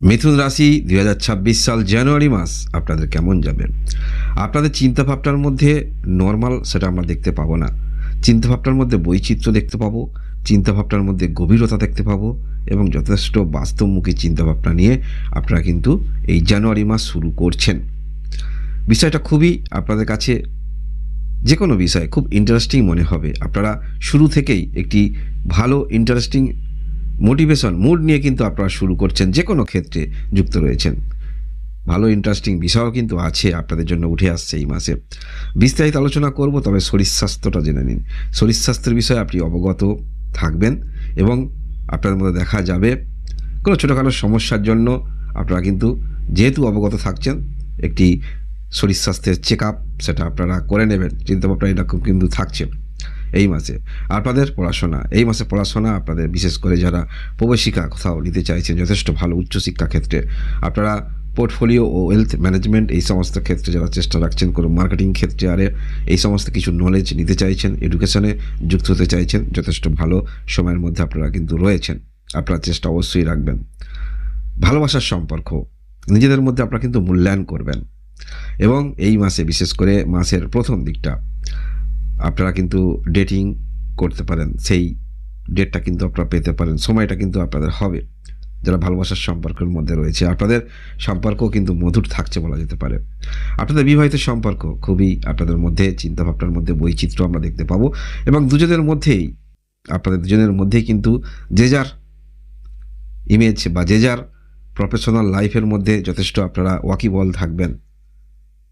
মিথুন রাশি দুই হাজার ছাব্বিশ সাল জানুয়ারি মাস আপনাদের কেমন যাবে? আপনাদের চিন্তাভাবনার মধ্যে নর্মাল সেটা আমরা দেখতে পাবো না। চিন্তাভাবনার মধ্যে বৈচিত্র্য দেখতে পাবো, চিন্তাভাবনার মধ্যে গভীরতা দেখতে পাবো এবং যথেষ্ট বাস্তবমুখী চিন্তাভাবনা নিয়ে আপনারা কিন্তু এই জানুয়ারি মাস শুরু করছেন। বিষয়টা খুবই আপনাদের কাছে যে কোনো বিষয়, খুব ইন্টারেস্টিং মনে হবে। আপনারা শুরু থেকেই একটি ভালো ইন্টারেস্টিং মোটিভেশন মুড নিয়ে কিন্তু আপনারা শুরু করছেন যে কোনো ক্ষেত্রে যুক্ত রয়েছেন। ভালো ইন্টারেস্টিং বিষয়ও কিন্তু আছে আপনাদের জন্য উঠে আসছে এই মাসে। বিস্তারিত আলোচনা করব, তবে শরীর স্বাস্থ্যটা জেনে নিন। শরীর স্বাস্থ্যের বিষয়ে আপনি অবগত থাকবেন এবং আপনাদের মধ্যে দেখা যাবে কোনো ছোটোখাটো সমস্যার জন্য আপনারা কিন্তু যেহেতু অবগত থাকছেন, একটি শরীর স্বাস্থ্যের চেক আপ সেটা আপনারা করে নেবেন। চিন্তাভাবনা এরকম কিন্তু থাকছে। এই মাসে। আপনাদের পড়াশোনা, এই মাসে পড়াশোনা আপনাদের বিশেষ করে যারা প্রবেশিকা কোথাও নিতে চাইছেন যথেষ্ট ভালো উচ্চশিক্ষা ক্ষেত্রে, আপনারা পোর্টফোলিও ও ওয়েলথ ম্যানেজমেন্ট এই সমস্ত ক্ষেত্রে যারা চেষ্টা রাখছেন, কোনো মার্কেটিং ক্ষেত্রে আরে এই সমস্ত কিছু নলেজ নিতে চাইছেন এডুকেশনে যুক্ত হতে চাইছেন, যথেষ্ট ভালো সময়ের মধ্যে আপনারা কিন্তু রয়েছেন। আপনারা চেষ্টা অবশ্যই রাখবেন। ভালোবাসার সম্পর্ক, নিজেদের মধ্যে আপনারা কিন্তু মূল্যায়ন করবেন। এবং এই মাসে বিশেষ করে মাসের প্রথম দিকটা আপনারা কিন্তু ডেটিং করতে পারেন, সেই ডেটটা কিন্তু আপনারা পেতে পারেন, সময়টা কিন্তু আপনাদের হবে, যারা ভালোবাসার সম্পর্কের মধ্যে রয়েছে। আপনাদের সম্পর্ক কিন্তু মধুর থাকছে বলা যেতে পারে। আপনাদের বিবাহিত সম্পর্ক খুবই আপনাদের মধ্যে, চিন্তাভাবনার মধ্যে বৈচিত্র্য আমরা দেখতে পাবো এবং দুজনের মধ্যেই, আপনাদের দুজনের মধ্যেই কিন্তু যে যার ইমেজ বা যে যার প্রফেশনাল লাইফের মধ্যে যথেষ্ট আপনারা ওয়াকিবল থাকবেন।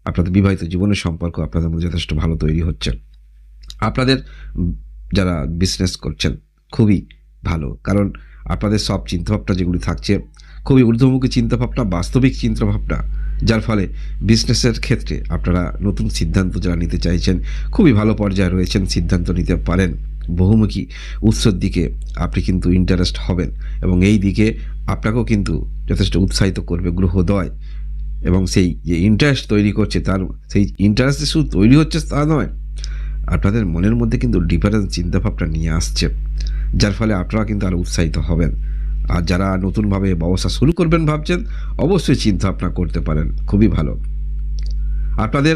আপনাদের বিবাহিত জীবনের সম্পর্ক আপনাদের মধ্যে যথেষ্ট ভালো তৈরি হচ্ছে। আপনাদের যারা বিজনেস করছেন, খুবই ভালো। কারণ আপনাদের সব চিন্তাভাবনা যেগুলি থাকছে, খুবই ঊর্ধ্বমুখী চিন্তাভাবনা, বাস্তবিক চিন্তাভাবনা, যার ফলে বিজনেসের ক্ষেত্রে আপনারা নতুন সিদ্ধান্ত যারা নিতে চাইছেন, খুবই ভালো পর্যায়ে রয়েছেন, সিদ্ধান্ত নিতে পারেন। বহুমুখী উৎসর দিকে আপনি কিন্তু ইন্টারেস্ট হবেন এবং এই দিকে আপনাকেও কিন্তু যথেষ্ট উৎসাহিত করবে গ্রহদয় এবং সেই যে ইন্টারেস্ট তৈরি করছে, তার সেই ইন্টারেস্ট শুধু তৈরি হচ্ছে তা নয় আপনাদের মনের মধ্যে কিন্তু ডিফারেন্স চিন্তাভাবনা নিয়ে আসছে। যার ফলে আপনারা কিন্তু আরও উৎসাহিত হবেন। আর যারা নতুনভাবে ব্যবসা শুরু করবেন ভাবছেন, অবশ্যই চিন্তা ভাবনা করতে পারেন। খুবই ভালো। আপনাদের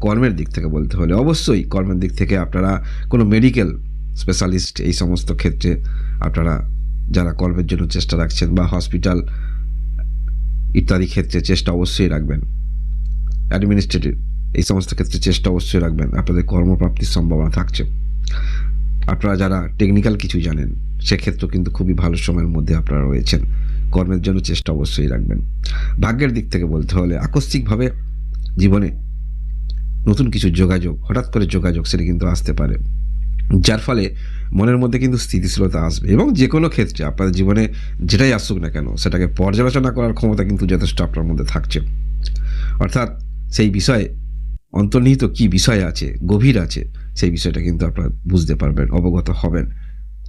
কর্মের দিক থেকে বলতে হলে অবশ্যই কর্মের দিক থেকে আপনারা কোনো মেডিকেল স্পেশালিস্ট এই সমস্ত ক্ষেত্রে আপনারা যারা কর্মের জন্য চেষ্টা রাখছেন বা হসপিটাল ইত্যাদি ক্ষেত্রে চেষ্টা অবশ্যই রাখবেন। অ্যাডমিনিস্ট্রেটিভ এই সমস্ত ক্ষেত্রে চেষ্টা অবশ্যই রাখবেন। আপনাদের কর্মপ্রাপ্তির সম্ভাবনা থাকছে। আপনারা যারা টেকনিক্যাল কিছু জানেন, সেক্ষেত্রেও কিন্তু খুবই ভালো সময়ের মধ্যে আপনারা রয়েছেন। কর্মের জন্য চেষ্টা অবশ্যই রাখবেন। ভাগ্যের দিক থেকে বলতে হলে আকস্মিকভাবে জীবনে নতুন কিছু যোগাযোগ, হঠাৎ করে যোগাযোগ সেটা কিন্তু আসতে পারে। যার ফলে মনের মধ্যে কিন্তু স্থিতিশীলতা আসবে এবং যে কোনো ক্ষেত্রে আপনাদের জীবনে যেটাই আসুক না কেন, সেটাকে পর্যালোচনা করার ক্ষমতা কিন্তু যথেষ্ট আপনার মধ্যে থাকছে। অর্থাৎ সেই বিষয়ে অন্তর্নিহিত কি বিষয় আছে, গভীর আছে, সেই বিষয়টা কিন্তু আপনারা বুঝতে পারবেন, অবগত হবেন।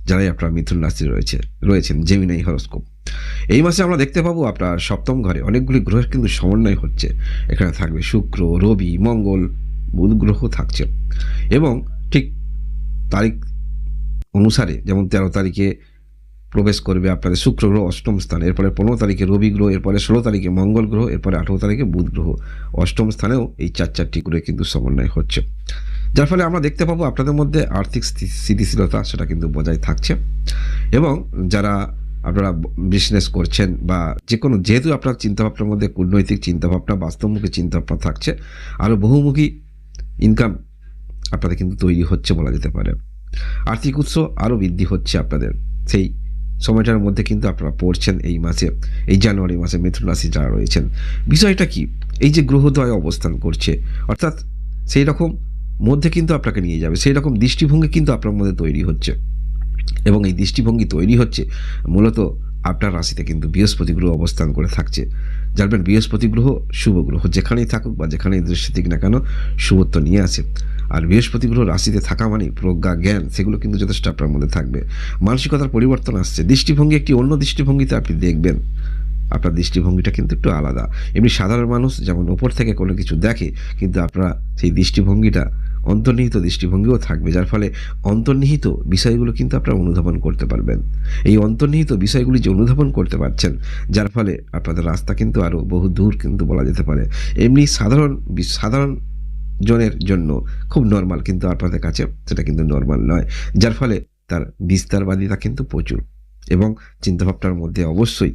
যারাই আপনার মিথুন রাশি রয়েছে, রয়েছেন জেমিনাই হরস্কোপ এই মাসে আমরা দেখতে পাবো আপনার সপ্তম ঘরে অনেকগুলি গ্রহের কিন্তু সমন্বয় হচ্ছে। এখানে থাকবে শুক্র, রবি, মঙ্গল, বুধ গ্রহ থাকছে। এবং ঠিক তারিখ অনুসারে, যেমন তেরো তারিখে প্রবেশ করবে আপনাদের শুক্র গ্রহ, অষ্টম স্থানে। এরপরে পনেরো তারিখে রবি গ্রহ, এরপরে ষোলো তারিখে মঙ্গল গ্রহ, এরপরে আঠেরো তারিখে বুধ গ্রহ। অষ্টম স্থানেও এই চার চারটি গ্রহে কিন্তু সমন্বয় হচ্ছে। যার ফলে আমরা দেখতে পাবো আপনাদের মধ্যে আর্থিক স্থিতিশীলতা সেটা কিন্তু বজায় থাকছে। এবং যারা আপনারা বিজনেস করছেন বা যে কোনো যেহেতু আপনার চিন্তাভাবনার মধ্যে কূটনৈতিক চিন্তাভাবনা, বাস্তবমুখী চিন্তাভাবনা থাকছে, আরও বহুমুখী ইনকাম আপনাদের কিন্তু তৈরি হচ্ছে বলা যেতে পারে। আর্থিক উৎস আরও বৃদ্ধি হচ্ছে আপনাদের। সেই সময়টার মধ্যে কিন্তু আপনারা পড়ছেন এই মাসে, এই জানুয়ারি মাসে মিথুন রাশি যারা রয়েছেন। বিষয়টা কি? এই যে গ্রহদ্বয় অবস্থান করছে, অর্থাৎ সেই রকম মধ্যে কিন্তু আপনাকে নিয়ে যাবে, সেই রকম দৃষ্টিভঙ্গি কিন্তু আপনার মধ্যে তৈরি হচ্ছে। এবং এই দৃষ্টিভঙ্গি তৈরি হচ্ছে, মূলত আপনার রাশিতে কিন্তু বৃহস্পতি গ্রহ অবস্থান করে থাকছে। জানবেন বৃহস্পতি গ্রহ, শুভ গ্রহ, যেখানেই থাকুক বা যেখানেই দৃষ্টি দিক না কেন, শুভত্ব নিয়ে আসে আর বৃহস্পতি গ্রহ রাশিতে থাকা মানে প্রজ্ঞা, জ্ঞান, সেগুলো কিন্তু যথেষ্ট আপনার মধ্যে থাকবে। মানসিকতার পরিবর্তন আসছে। দৃষ্টিভঙ্গি একটি অন্য দৃষ্টিভঙ্গিতে আপনি দেখবেন। আপনার দৃষ্টিভঙ্গিটা কিন্তু একটু আলাদা। এমনি সাধারণ মানুষ যেমন ওপর থেকে কোনো কিছু দেখে, কিন্তু আপনারা সেই দৃষ্টিভঙ্গিটা অন্তর্নিহিত দৃষ্টিভঙ্গিও থাকবে, যার ফলে অন্তর্নিহিত বিষয়গুলো কিন্তু আপনারা অনুধাবন করতে পারবেন। এই অন্তর্নিহিত বিষয়গুলি যে অনুধাবন করতে পারছেন, যার ফলে আপনাদের রাস্তা কিন্তু আরও বহু দূর কিন্তু বলা যেতে পারে। এমনি সাধারণ সাধারণ জনের জন্য খুব নর্মাল কিন্তু আপনাদের কাছে সেটা কিন্তু নর্মাল নয়, যার ফলে তার বিস্তারবাদিতা কিন্তু প্রচুর। এবং চিন্তাভাবনার মধ্যে অবশ্যই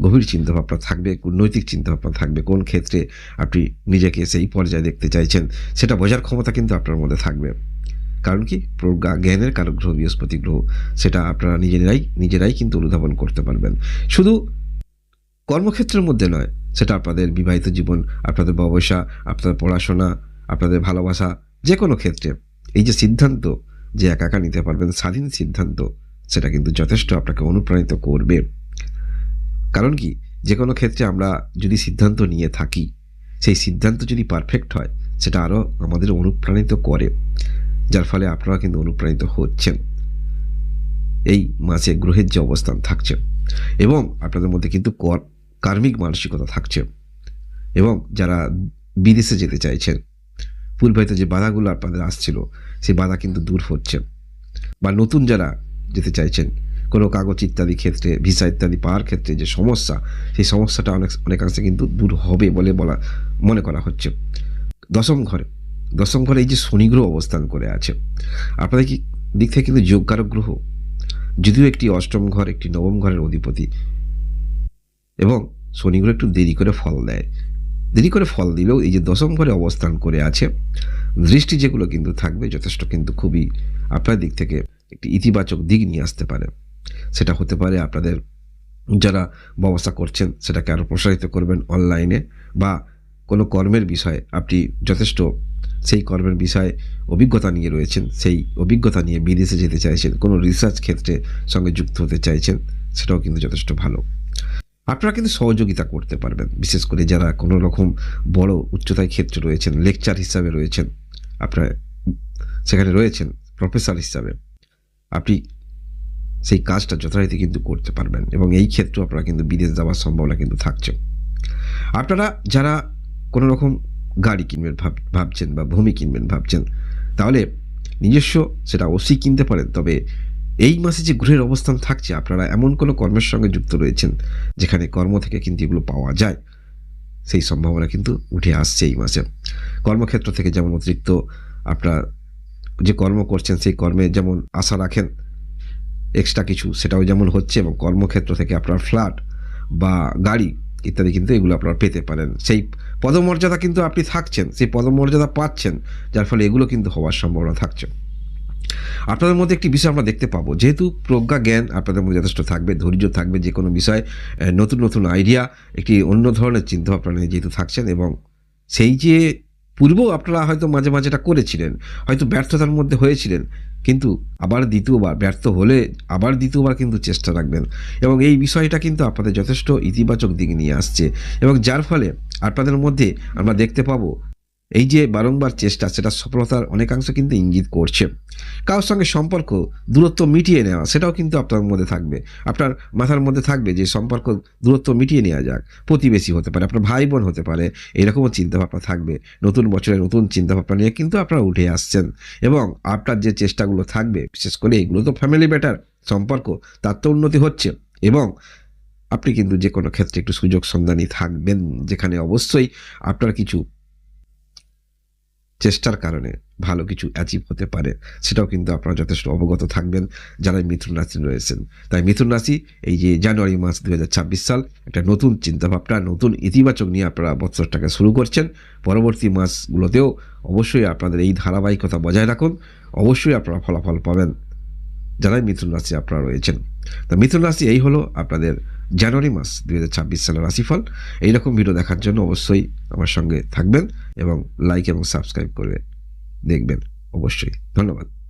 গভীর চিন্তাভাবনা থাকবে নৈতিক চিন্তাভাবনা থাকবে, কোন ক্ষেত্রে আপনি নিজেকে সেই পর্যায়ে দেখতে চাইছেন, সেটা বোঝার ক্ষমতা কিন্তু আপনার মধ্যে থাকবে। কারণ কি? জ্ঞানের কারক গ্রহ, বৃহস্পতি গ্রহ, সেটা আপনারা নিজেরাই নিজেরাই কিন্তু অনুধাবন করতে পারবেন। শুধু কর্মক্ষেত্রের মধ্যে নয়, সেটা আপনাদের বিবাহিত জীবন, আপনাদের ব্যবসা, আপনাদের পড়াশোনা, আপনাদের ভালোবাসা যে কোনো ক্ষেত্রে। এই যে সিদ্ধান্ত যে একা একা নিতে পারবেন, স্বাধীন সিদ্ধান্ত, সেটা কিন্তু যথেষ্ট আপনাকে অনুপ্রাণিত করবে। কারণ কি? যে কোনো ক্ষেত্রে আমরা যদি সিদ্ধান্ত নিয়ে থাকি, সেই সিদ্ধান্ত যদি পারফেক্ট হয়, সেটা আরও আমাদের অনুপ্রাণিত করে। যার ফলে আপনারা কিন্তু অনুপ্রাণিত হচ্ছেন। এই মাসে গ্রহের যে অবস্থান থাকছে এবং আপনাদের মধ্যে কিন্তু কর- কার্মিক মানসিকতা থাকছে এবং যারা বিদেশে যেতে চাইছেন পূর্বাহিত যে বাধাগুলো আপনাদের আসছিল, সেই বাধা কিন্তু দূর হচ্ছে। বা নতুন যারা যেতে চাইছেন কোনো কাগজ ইত্যাদি ক্ষেত্রে, ভিসা ইত্যাদি পাওয়ার ক্ষেত্রে যে সমস্যা, সেই সমস্যাটা অনেক, অনেকাংশে কিন্তু দূর হবে বলে বলা, মনে করা হচ্ছে। দশম ঘরে দশম ঘরে এই যে শনিগ্রহ অবস্থান করে আছে, আপনাদের কি দিক থেকে কিন্তু যোগকারক গ্রহ? যদিও একটি অষ্টম ঘর, একটি নবম ঘরের অধিপতি, এবং শনি গ্রহ একটু দেরি করে ফল দেয়। দেরি করে ফল দিলেও এই যে দশম ঘরে অবস্থান করে আছে, দৃষ্টি যেগুলো কিন্তু থাকবে, যথেষ্ট কিন্তু খুবই আপনার দিক থেকে একটি ইতিবাচক দিক নিয়ে আসতে পারে। সেটা হতে পারে আপনাদের যারা ব্যবসা করছেন সেটাকে আরও প্রসারিত করবেন অনলাইনে বা কোনো কর্মের বিষয়ে আপনি যথেষ্ট সেই কর্মের বিষয়ে অভিজ্ঞতা নিয়ে রয়েছেন, সেই অভিজ্ঞতা নিয়ে বিদেশে যেতে চাইছেন, কোনো রিসার্চ ক্ষেত্রে সঙ্গে যুক্ত হতে চাইছেন, সেটাও কিন্তু যথেষ্ট ভালো। আপনারা কিন্তু সহযোগিতা করতে পারবেন, বিশেষ করে যারা কোনো রকম বড় উচ্চতায় ক্ষেত্রে রয়েছেন লেকচার হিসাবে রয়েছেন, আপনারা সেখানে রয়েছেন প্রফেসর হিসাবে। আপনি সেই কাজটা যথারীতি কিন্তু করতে পারবেন এবং এই ক্ষেত্রে আপনারা কিন্তু বিদেশ যাওয়ার সম্ভাবনা কিন্তু থাকছে। আপনারা যারা কোনো রকম গাড়ি কিনবেন ভাব, ভাবছেন বা ভূমি কিনবেন ভাবছেন, তাহলে নিজস্ব সেটা অবশ্যই কিনতে পারেন, তবে এই মাসে যে গ্রহের অবস্থান থাকছে, আপনারা এমন কোনো কর্মের সঙ্গে যুক্ত রয়েছেন যেখানে কর্ম থেকে কিন্তু এগুলো পাওয়া যায়, সেই সম্ভাবনা কিন্তু উঠে আসছে এই মাসে। কর্মক্ষেত্র থেকে যেমন অতিরিক্ত আপনার যে কর্ম করছেন, সেই কর্মে যেমন আশা রাখেন এক্সট্রা কিছু, সেটাও যেমন হচ্ছে এবং কর্মক্ষেত্র থেকে আপনার ফ্ল্যাট বা গাড়ি ইত্যাদি কিন্তু এগুলো আপনারা পেতে পারেন। সেই পদমর্যাদা কিন্তু আপনি থাকছেন, সেই পদমর্যাদা পাচ্ছেন, যার ফলে এগুলো কিন্তু হওয়ার সম্ভাবনা থাকছে। আপনাদের মধ্যে একটি বিষয় আমরা দেখতে পাবো। যেহেতু প্রজ্ঞা জ্ঞান আপনাদের মধ্যে যথেষ্ট থাকবে, ধৈর্য থাকবে, যে কোনো বিষয় নতুন নতুন আইডিয়া একটি অন্য ধরনের চিন্তাভাবনা নিয়ে যেহেতু থাকছেন এবং সেই যে পূর্বেও আপনারা হয়তো মাঝে মাঝে এটা করেছিলেন, হয়তো ব্যর্থতার মধ্যে হয়েছিলেন কিন্তু আবার দ্বিতীয়বার ব্যর্থ হলে আবার দ্বিতীয়বার কিন্তু চেষ্টা রাখবেন। এবং এই বিষয়টা কিন্তু আপনাদের যথেষ্ট ইতিবাচক দিক নিয়ে আসছে। এবং যার ফলে আপনাদের মধ্যে আমরা দেখতে পাবো এই যে বারংবার চেষ্টা, সেটা সফলতার অনেকাংশ কিন্তু ইঙ্গিত করছে। কারোর সঙ্গে সম্পর্ক দূরত্ব মিটিয়ে নেওয়া, সেটাও কিন্তু আপনার মধ্যে থাকবে। আপনার মাথার মধ্যে থাকবে যে সম্পর্ক দূরত্ব মিটিয়ে নেওয়া যাক। প্রতিবেশী হতে পারে, আপনার ভাই বোন হতে পারে, এরকমও চিন্তাভাবনা থাকবে। নতুন বছরে নতুন চিন্তাভাবনা নিয়ে কিন্তু আপনারা উঠে আসছেন। এবং আপনার যে চেষ্টাগুলো থাকবে, বিশেষ করে এগুলো তো ফ্যামিলি ব্যাটার সম্পর্ক, তার তো উন্নতি হচ্ছে। এবং আপনি কিন্তু যে কোনো ক্ষেত্রে একটু সুযোগ সন্ধানী থাকবেন, যেখানে অবশ্যই আপনার কিছু চেষ্টার কারণে ভালো কিছু অ্যাচিভ হতে পারে, সেটাও কিন্তু আপনারা যথেষ্ট অবগত থাকবেন যারা মিথুন রাশি রয়েছেন। তাই মিথুন রাশি, এই যে জানুয়ারি মাস দু হাজার ছাব্বিশ সাল, একটা নতুন চিন্তাভাবনা, নতুন ইতিবাচক নিয়ে আপনারা বছরটাকে শুরু করছেন। পরবর্তী মাসগুলোতেও অবশ্যই আপনাদের এই ধারাবাহিকতা বজায় রাখুন। অবশ্যই আপনারা ফলাফল পাবেন। যারাই মিথুন রাশি আপনারা রয়েছেন। তো মিথুন রাশি এই হলো আপনাদের জানুয়ারি মাস দু হাজার ছাব্বিশ সালের রাশিফল। এইরকম ভিডিও দেখার জন্য অবশ্যই আমার সঙ্গে থাকবেন এবং লাইক এবং সাবস্ক্রাইব করে দেখবেন। অবশ্যই। ধন্যবাদ।